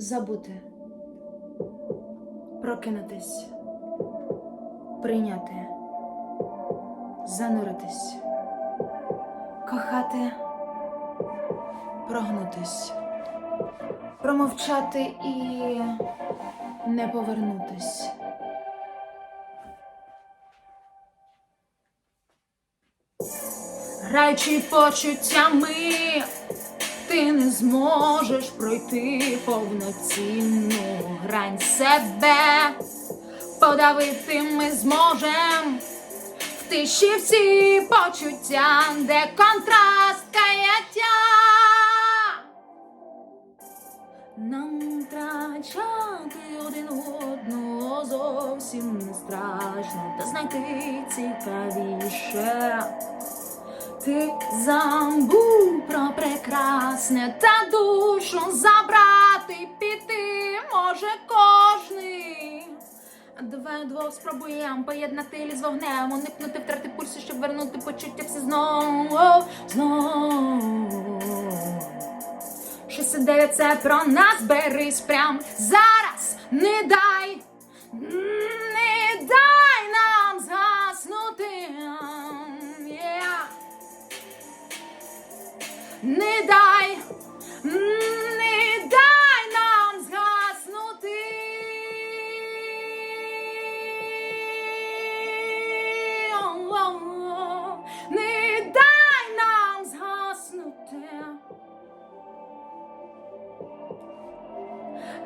Забути. Прокинутись. Прийняти. Зануритись. Кохати. Прогнутись. Промовчати і не повернутись. Граючи почуттями, зможеш пройти повноцінну грань себе. Подавити ми зможем в тиші всі почуття, де контраст каяття. Нам втрачати один одного зовсім не страшно, та знайти цікавіше. Ти забув про прекрасне та душу забрати піти може кожний. Давай двох спробуєм поєднати з вогнем, уникнути втрати пульсу, щоб вернути почуття все знову, знову. Шість і дев'ять це про нас берись прям зараз. Не дай, Не дай, не дай нам згаснути. Не дай нам згаснути.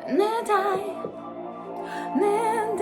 Не дай, не